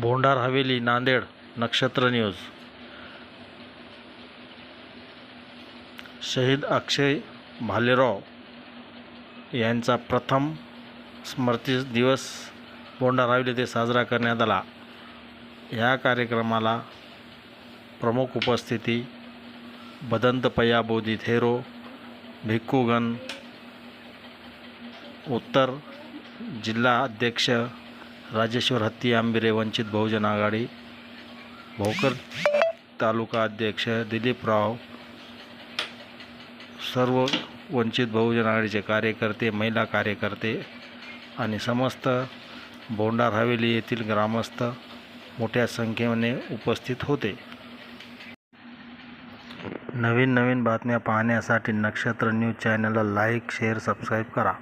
भोंडार हवेली नांदेड नक्षत्र न्यूज. शहीद अक्षय भालेराव यांचा प्रथम स्मृती दिवस भोंडार हवेली येथे साजरा करण्यात आला. या कार्यक्रमाला प्रमुख उपस्थिती बदंत पय्या बोधी थेरो भिक्खूगण उत्तर जिल्हा अध्यक्ष राजेश्वर हत्ती आंबिरे वंचित बहुजन आघाडी भोकर तालुका अध्यक्ष दिलीपराव सर्व वंचित बहुजन आघाडीचे कार्यकर्ते महिला कार्यकर्ते आणि समस्त बोंडार हवेली येथील ग्रामस्थ मोठ्या संख्येने उपस्थित होते. नवीन नवीन बातम्या पाहण्यासाठी नक्षत्र न्यूज चॅनलला लाईक शेअर सबस्क्राईब करा.